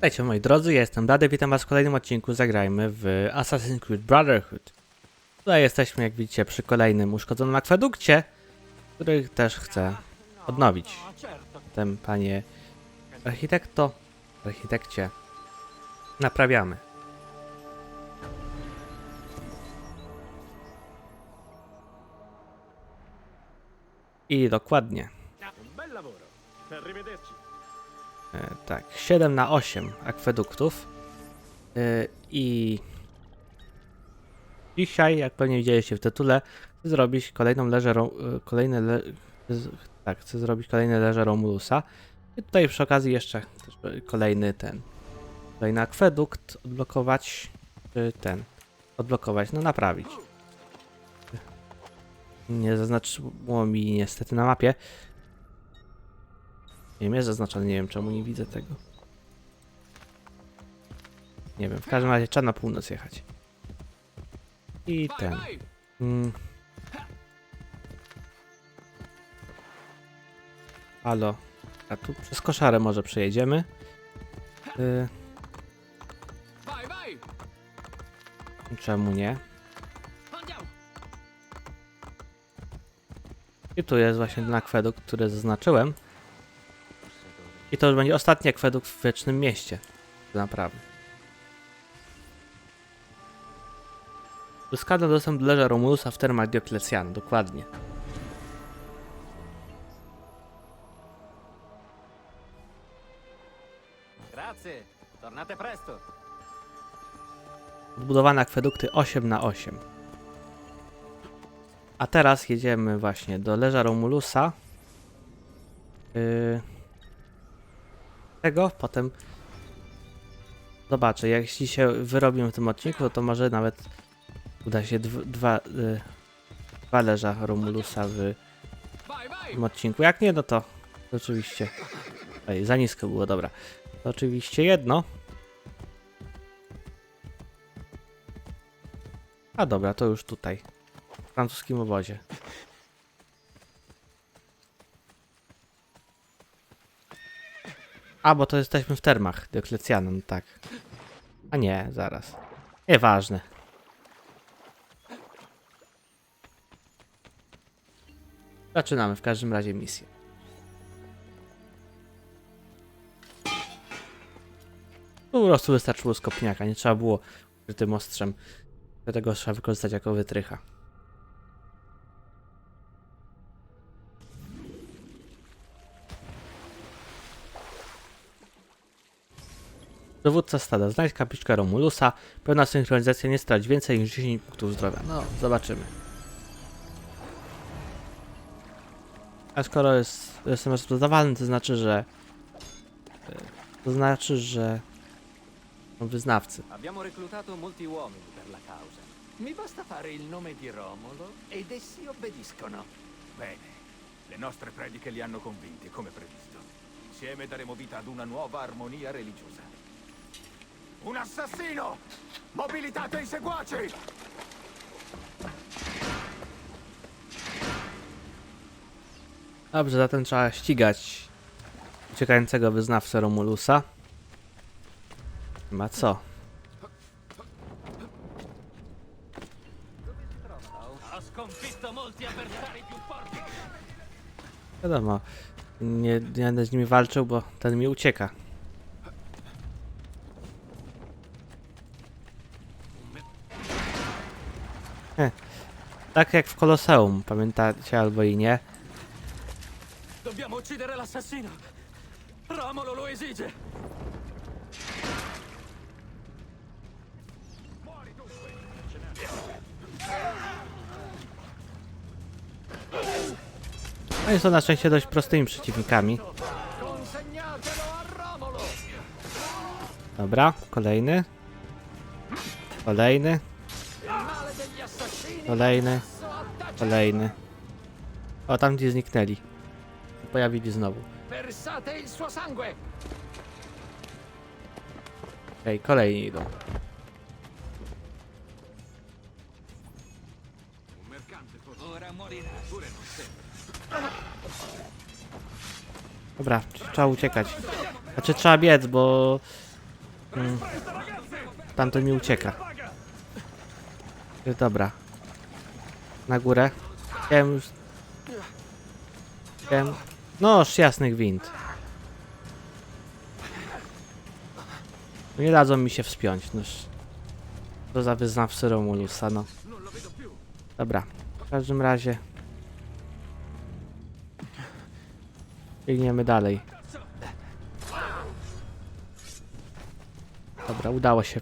Witajcie moi drodzy, ja jestem Dady, witam was w kolejnym odcinku Zagrajmy w Assassin's Creed Brotherhood. Tutaj jesteśmy, jak widzicie, przy kolejnym uszkodzonym akwedukcie, który też chcę odnowić. Zatem, panie architekto, architekcie, naprawiamy. I dokładnie. Bel lavoro. Arrivederci. E, tak, 7 na 8 akweduktów. E, I dzisiaj, jak pewnie widzieliście w tytule, chcę zrobić kolejną leżę, Ro- e, kolejne le, tak, chcę zrobić kolejne leże Romulusa. I tutaj przy okazji jeszcze kolejny ten, kolejny akwedukt odblokować, czy ten, odblokować, no naprawić. Nie zaznaczyło mi niestety na mapie, wiem, jest zaznaczone, nie wiem czemu nie widzę tego. Nie wiem, w każdym razie trzeba na północ jechać. I ten. Mm. Halo. A tu przez koszarę może przejedziemy. Y, czemu nie? I tu jest właśnie ten akwedukt, który zaznaczyłem. I to już będzie ostatni akwedukt w Wiecznym Mieście. Naprawdę. Uzyskano dostęp do leża Romulusa w termach Diocletiana, dokładnie. Grazie, tornate presto. Zbudowane akwedukty 8 na 8 A teraz jedziemy właśnie do leża Romulusa. Yy... Tego, potem zobaczę, jeśli się wyrobimy w tym odcinku, to może nawet uda się dw dwa, yy, dwa leża Romulusa w tym odcinku. Jak nie, no to oczywiście. Ej, za nisko było, dobra. To oczywiście jedno. A dobra, to już tutaj. W francuskim obozie. A, bo to jesteśmy w termach Dioklecjana, no tak. A nie, zaraz. Nieważne. Zaczynamy w każdym razie misję. Po prostu wystarczyło skopniaka, nie trzeba było tym ostrzem. Dlatego trzeba wykorzystać jako wytrycha. Dowódca stada. Znajdź kapliczkę Romulusa. Pełna synchronizacja nie strać więcej niż 10 punktów zdrowia. No, zobaczymy. A skoro jest, jestem rozpoznawalny, to znaczy, że... e, To znaczy, że... Są wyznawcy. Abbiamo reclutato molti uomini per la causa. Mi basta fare il nome di Romolo ed essi obbediscono. Bene, le nostre prediche li hanno convinti, come previsto. Insieme daremo vita ad una nuova armonia religiosa. Un assassino! Mobilitate i seguaci! Dobrze, zatem trzeba ścigać uciekającego wyznawcę Romulusa. Ma co? Wiadomo, nie, nie będę z nimi walczył, bo ten mi ucieka. Tak jak w Koloseum, pamiętacie albo i nie. Dobbiamo uccidere l'assassino. Romolo lo esige. No są na szczęście dość prostymi przeciwnikami. Dobra, kolejny. Kolejny, kolejny, kolejny. O, tam gdzie zniknęli. Pojawili znowu. Okej, kolejni idą. Dobra, trzeba uciekać. Znaczy trzeba biec, bo Mm. Tamto mi ucieka. Dobra. Na górę. Chciałem już... Chciałem... Noż, jasny gwint. No Nie dadzą mi się wspiąć, noż. To za wyznawcy Romulusa, no. Dobra. W każdym razie... Biegniemy dalej. Dobra, udało się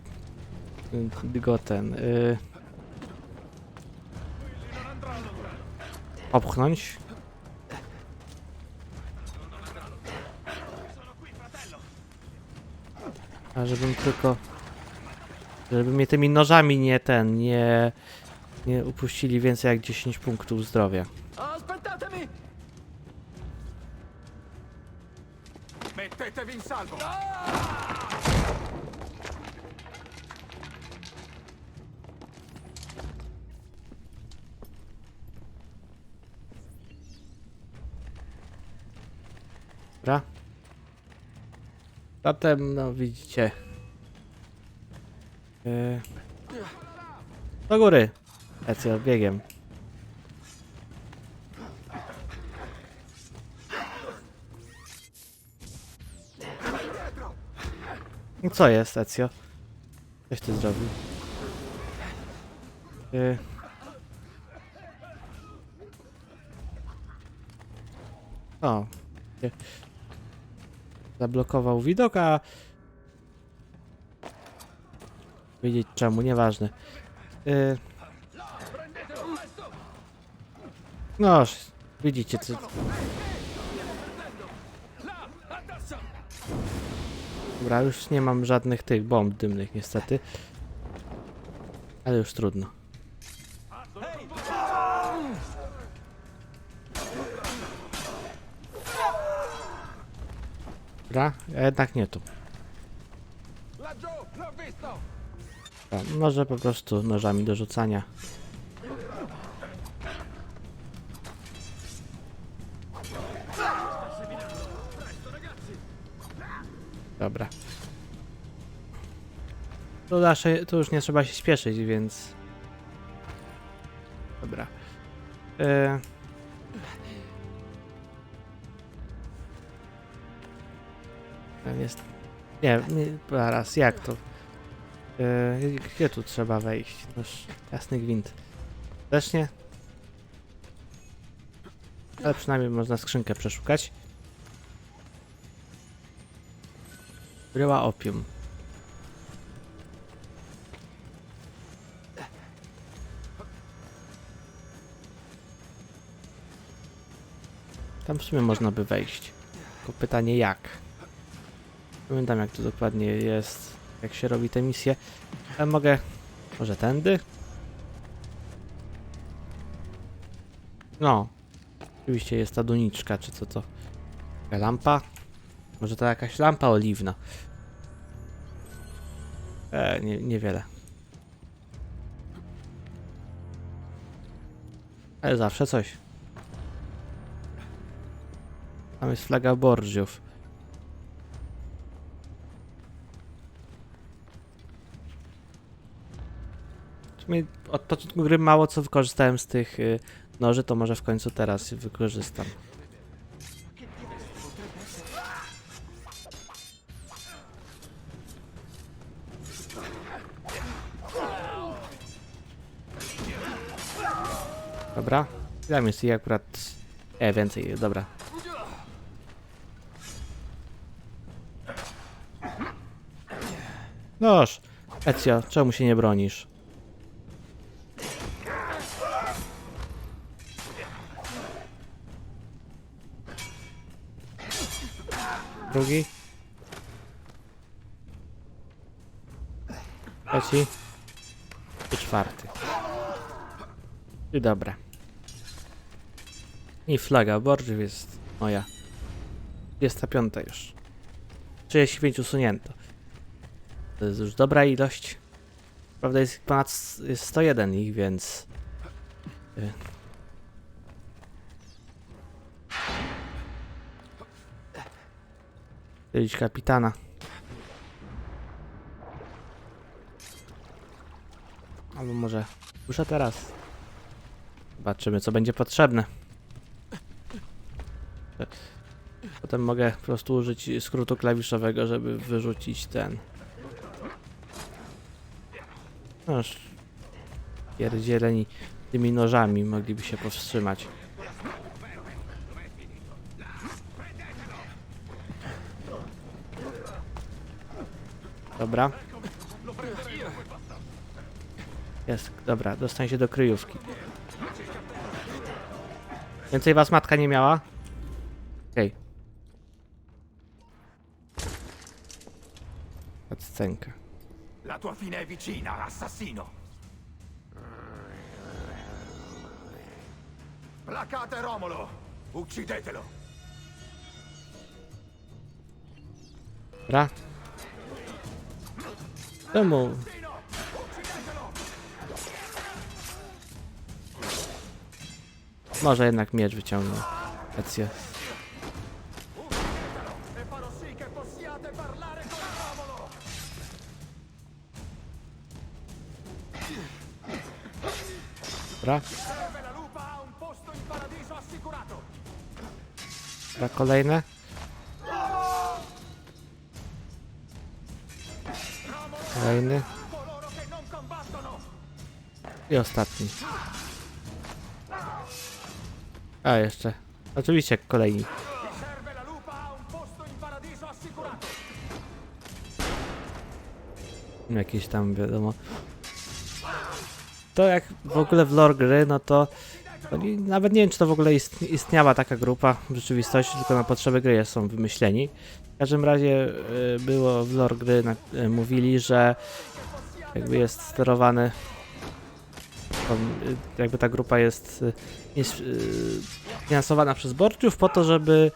y, go ten... Y... Opchnąć. A żebym tylko... Żeby mnie tymi nożami nie ten, nie... Nie upuścili więcej jak 10 punktów zdrowia. Zatem, no widzicie. Yy... Do góry. Lecę biegiem. No Co jest, Ezio? Coś ty zrobił. Yy... O. Zablokował widok, a... Wiedzieć czemu, nieważne. Yy... Noż, widzicie co... Dobra, już nie mam żadnych tych bomb dymnych niestety. Ale już trudno. Dobra, jednak nie tu. Dobra, może po prostu nożami do rzucania. Dobra. To, nasze, to już nie trzeba się śpieszyć, więc... Dobra. E... Ten Jest... Nie, zaraz, jak to? E... Gdzie tu trzeba wejść? Noż, jasny gwint. Też nie? Ale przynajmniej można skrzynkę przeszukać. Bryła opium. Tam w sumie można by wejść. Tylko pytanie jak. Pamiętam jak to dokładnie jest, jak się robi te misje. Ale mogę... Może tędy? No. Oczywiście jest ta doniczka, czy co to? Lampa? Może to jakaś lampa oliwna. E, nie, niewiele. Ale zawsze coś. Tam jest flaga Borgiów. Sumie Od początku gry mało co wykorzystałem z tych y, noży, to może w końcu teraz wykorzystam. Dobra. Tam jest i akurat... E, więcej, dobra. Noż! Ezio, czemu się nie bronisz? Drugi. Trzeci. I czwarty. I dobra. I flaga Borgiów jest moja. 25 już. 35 usunięto. To jest już dobra ilość. Prawda jest ponad s- jest 101 ich, więc... Wyjdź kapitana. Albo może muszę teraz. Zobaczymy, co będzie potrzebne. Potem mogę po prostu użyć skrótu klawiszowego, żeby wyrzucić ten. Noż. Pierdzieleni tymi nożami mogliby się powstrzymać. Dobra. Jest, dobra, dostań się do kryjówki. Więcej was matka nie miała? Okej. Okay. Scenkę. La tua fine è vicina, assassino! Placate Romolo! Uccidetelo! Dobra. Czemu? Może jednak miecz wyciągnął. Rację. E farò sì Kolejny. I ostatni. A, jeszcze. Oczywiście kolejni. Jakieś tam wiadomo. To jak w ogóle w lore gry, no to oni, nawet nie wiem, czy to w ogóle ist, istniała taka grupa w rzeczywistości, tylko na potrzeby gry są wymyśleni. W każdym razie y, było w lore gry, y, mówili, że jakby jest sterowany, jakby ta grupa jest, jest y, finansowana przez Borczów po to, żeby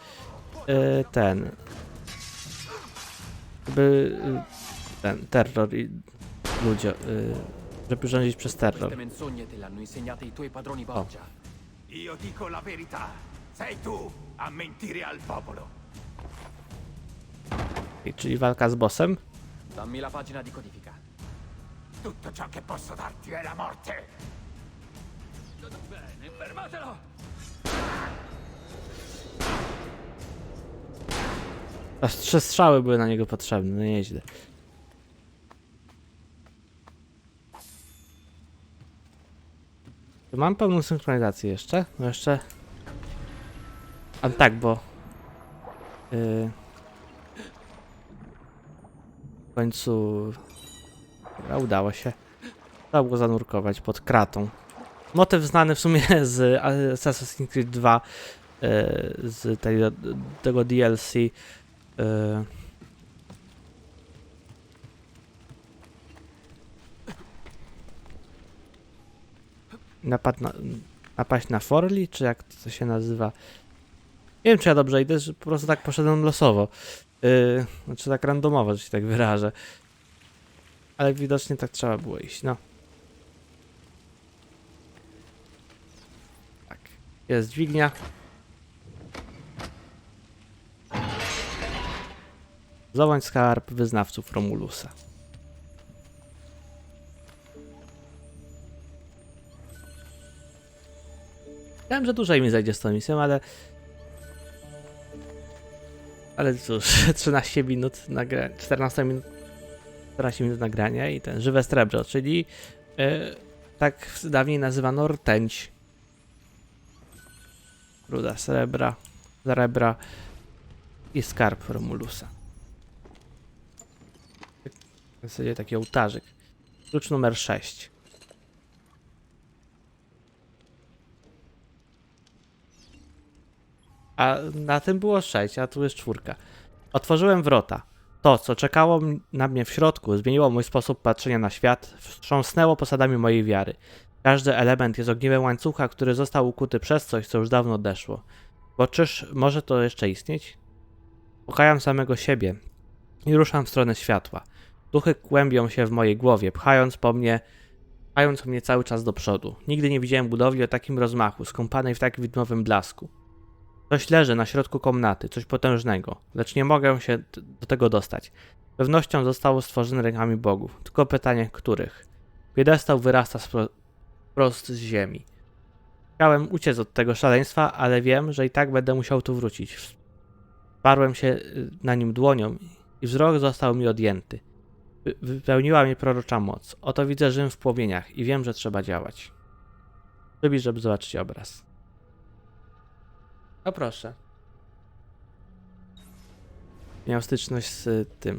ten, żeby ten terror i ludzie, żeby rządzić przez terror. Queste Io dico la verità! Sei tu a mentire al popolo! I- Czyli walka z bossem. Dammi la pagina di codifica. Tutto ciò che posso darti è la morte! Bene, fermatelo! Aż trzy strzały były na niego potrzebne, no nieźle. Mam pełną synchronizację jeszcze. No jeszcze. A tak, bo. Yy... W końcu. Dobra, udało się. Trzeba było zanurkować pod kratą. Motyw znany w sumie z Assassin's Creed 2, yy, z tego, tego DLC. Yy, napad na, napaść na Forli, czy jak to się nazywa? Nie wiem, czy ja dobrze idę, że po prostu tak poszedłem losowo. Yy, znaczy tak randomowo, że się tak wyrażę. Ale widocznie tak trzeba było iść, no. Tak. Jest dźwignia. Zdobądź skarb wyznawców Romulusa. Wiem, że dłużej mi zajdzie z tą misją, ale... Ale cóż, 13 minut nagrania, 14 minut, 14 minut nagrania i ten żywe srebro, czyli e, tak dawniej nazywano rtęć. Ruda srebra, srebra i skarb Romulusa. W zasadzie taki ołtarzyk. Klucz numer 6. A na tym było 6, a tu jest czwórka. Otworzyłem wrota. To, co czekało na mnie w środku, zmieniło mój sposób patrzenia na świat, wstrząsnęło posadami mojej wiary. Każdy element jest ogniwem łańcucha, który został ukuty przez coś, co już dawno odeszło. Bo czyż może to jeszcze istnieć? Pokajam samego siebie i ruszam w stronę światła. Duchy kłębią się w mojej głowie, pchając po mnie, pchając mnie cały czas do przodu. Nigdy nie widziałem budowli o takim rozmachu, skąpanej w tak widmowym blasku. Coś leży na środku komnaty, coś potężnego, lecz nie mogę się do tego dostać. Z pewnością zostało stworzone rękami bogów, tylko pytanie, których? Piedestał wyrasta wprost z ziemi. Chciałem uciec od tego szaleństwa, ale wiem, że i tak będę musiał tu wrócić. Wsparłem się y, na nim dłonią i wzrok został mi odjęty. Wy- Wypełniła mnie prorocza moc. Oto widzę Rzym w płomieniach i wiem, że trzeba działać. Przybliż, żeby zobaczyć obraz. O proszę. Miał styczność z y, tym.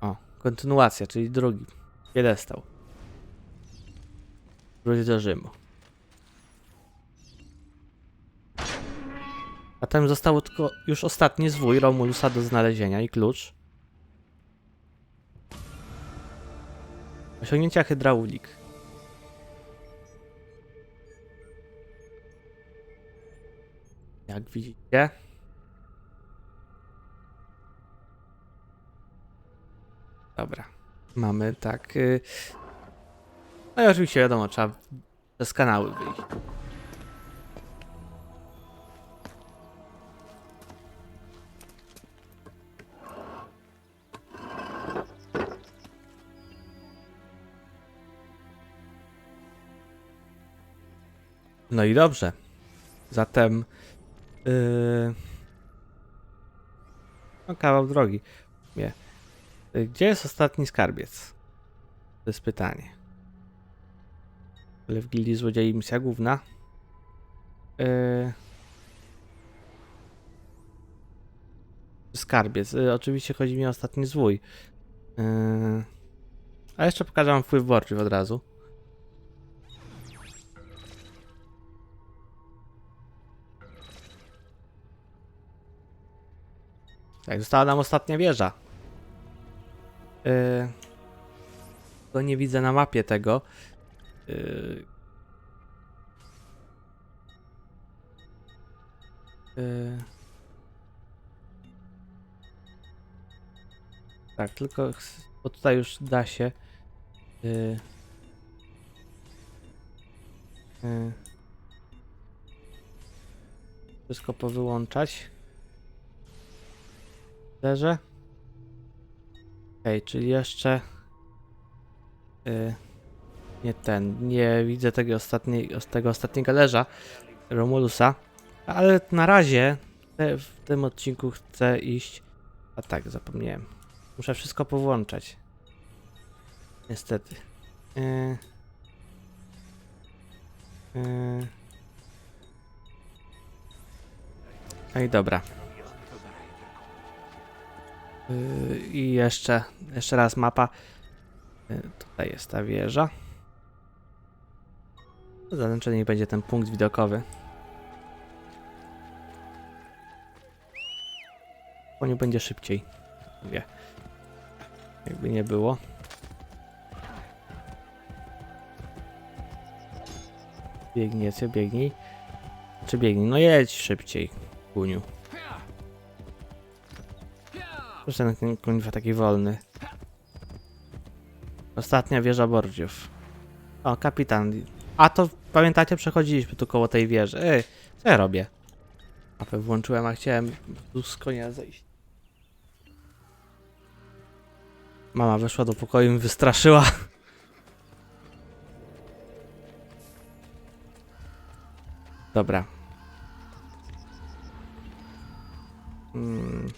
O, kontynuacja, czyli drugi. Piedestał. Wróć do Rzymu. A tam zostało tylko już ostatni zwój Romulusa do znalezienia i klucz. Osiągnięcia hydraulik. Jak widzicie. Dobra. Mamy tak. y, No i oczywiście wiadomo, trzeba przez kanały wyjść. No i dobrze. Zatem. Yy... No, kawał drogi. Nie. Y, Gdzie jest ostatni skarbiec? To jest pytanie. Ale w gildii złodziei misja główna. Yy... Skarbiec. Y, oczywiście chodzi mi o ostatni zwój. Yy... A jeszcze pokażę wam wpływ borczy od razu. Tak, została nam ostatnia wieża. Yy, to nie widzę na mapie tego. Yy, yy. Tak, tylko bo tutaj już da się. Yy, yy, wszystko powyłączać. Leżę. Okej, czyli jeszcze. y, nie ten. Nie widzę tego, ostatniej, tego ostatniego leża Romulusa. Ale na razie te, w tym odcinku chcę iść. A tak, zapomniałem. Muszę wszystko powłączać. Niestety. Yy. Yy. No i dobra. Yy, I jeszcze, jeszcze raz mapa. Yy, Tutaj jest ta wieża. Zaznaczony będzie ten punkt widokowy. Po nim będzie szybciej. Mówię. Jakby nie było. Biegniecie, biegnij. Czy biegnij? No jedź szybciej, kuniu. Proszę ten kuńwa taki wolny. Ostatnia wieża Bordziów. O, kapitan. A to pamiętacie, przechodziliśmy tu koło tej wieży. Ej, co ja robię? Mapę włączyłem, a chciałem tu z konia zejść. Mama weszła do pokoju i wystraszyła. Dobra. Mm.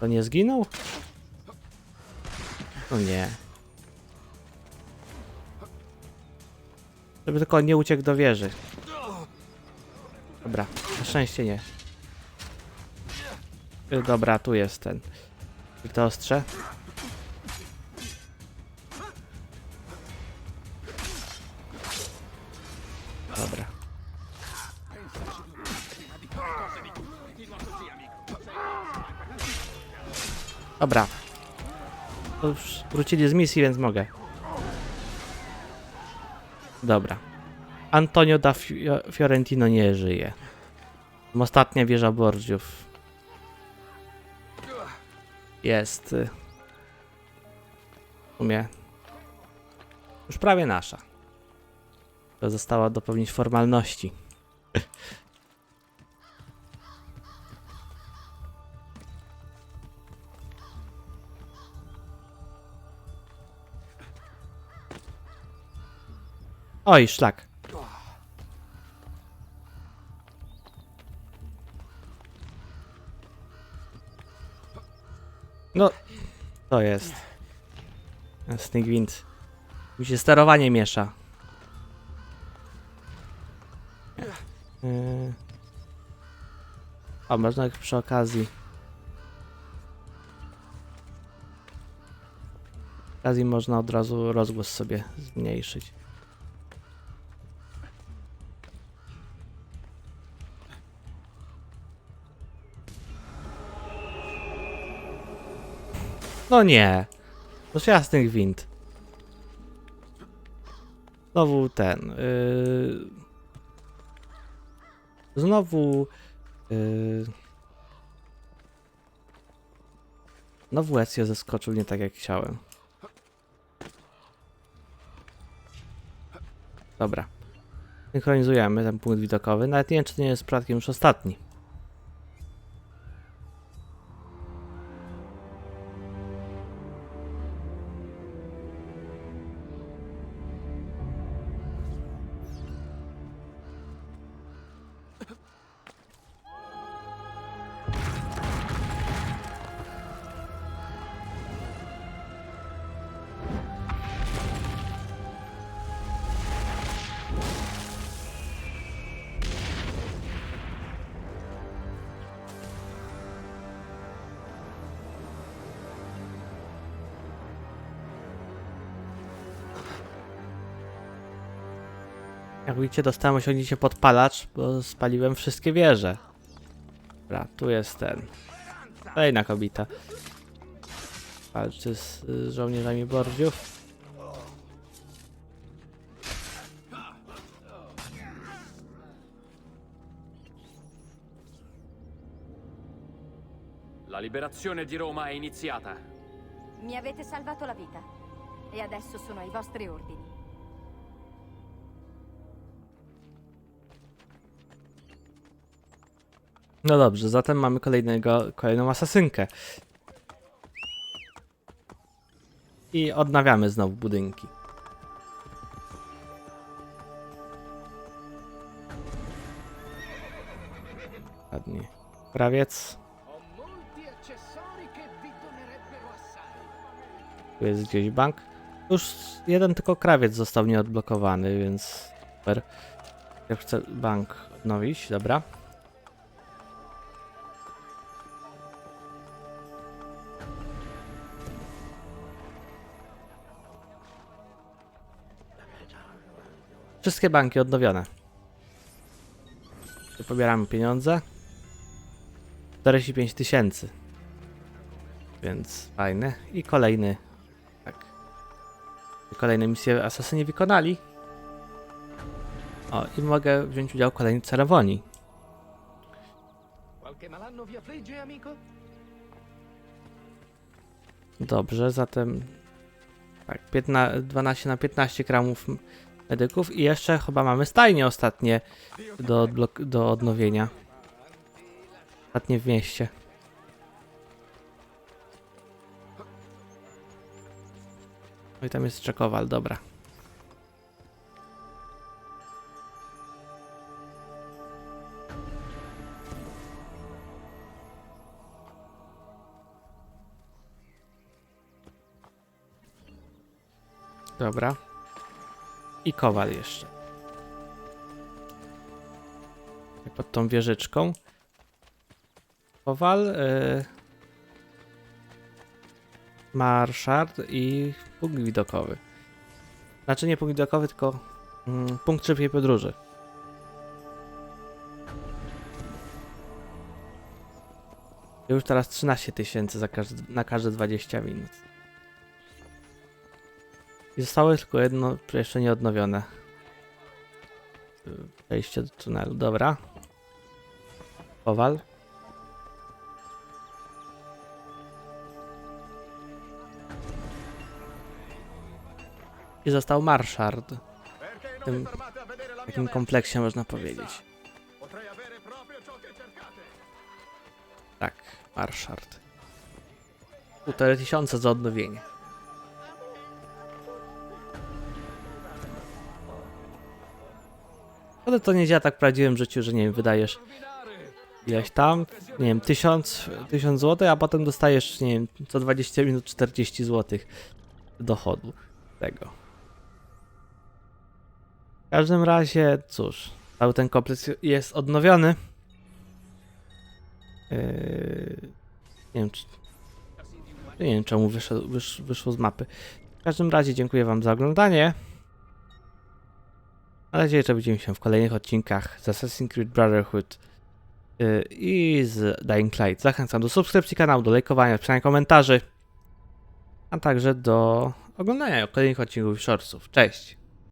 To nie zginął? No nie. Żeby tylko nie uciekł do wieży. Dobra, na szczęście nie. Y, Dobra, tu jest ten. To ostrze. Dobra. Dobra. To już wrócili z misji, więc mogę. Dobra. Antonio da Fio- Fiorentino nie żyje. Ostatnia wieża Borgiów. Jest. W sumie. Już prawie nasza. To została dopełnić formalności. Oj, szlak. No, to jest. Jasny gwint. Mi się sterowanie miesza. Yy. O, można przy okazji. Przy okazji można od razu rozgłos sobie zmniejszyć. No nie. To jasny gwint. Znowu ten. Yy... Znowu. Yy... Znowu Ezio zeskoczył nie tak jak chciałem. Dobra. Synchronizujemy ten punkt widokowy. Nawet nie wiem, czy to nie jest przypadkiem już ostatni. Jak widzicie, dostałem osiągnięcie podpalacz, bo spaliłem wszystkie wieże. Dobra, tu jest ten. Kolejna kobieta. Walczy z żołnierzami bordziów. La liberazione di Roma è iniziata. Mi avete salvato la vita e adesso sono ai vostri ordini. No dobrze, zatem mamy kolejnego, kolejną asasynkę. I odnawiamy znowu budynki. Ładnie. Krawiec. Tu jest gdzieś bank. Już jeden tylko krawiec został nieodblokowany, więc super. Ja chcę bank odnowić, dobra. Wszystkie banki odnowione. Tu pobieramy pieniądze. 45 tysięcy. Więc fajne. I kolejny tak. Kolejne misje asasyni wykonali. O, i mogę wziąć udział w kolejnej ceremonii. Dobrze, zatem tak, 15, 12 na 15 gramów medyków i jeszcze chyba mamy stajnie ostatnie do, do odnowienia. Ostatnie w mieście. No i tam jest czekowal, dobra. Dobra. I kowal jeszcze. Pod tą wieżyczką. Kowal. Y... Marszard i punkt widokowy. Znaczy nie punkt widokowy, tylko mm, punkt szybkiej podróży. Już teraz 13 tysięcy na każde 20 minut. I zostało tylko jedno jeszcze nie odnowione. Wejście do tunelu, dobra. Kowal. I został Marszard. Tym- W mia takim kompleksie można powiedzieć. Tak, Marszard. Półtorej tysiąca za odnowienie. Ale to nie działa tak w prawdziwym życiu, że nie wiem, wydajesz ileś tam, nie wiem, 1000, 1000 zł, a potem dostajesz, nie wiem, co 20 minut 40 zł dochodu tego. W każdym razie, cóż, cały ten kompleks jest odnowiony. Yy, nie wiem, czy, nie wiem czemu wyszło, wysz, wyszło z mapy. W każdym razie dziękuję Wam za oglądanie. Mam nadzieję, że widzimy się w kolejnych odcinkach z Assassin's Creed Brotherhood yy, i z Dying Light. Zachęcam do subskrypcji kanału, do lajkowania, pisania komentarzy, a także do oglądania kolejnych odcinków i shortsów. Cześć!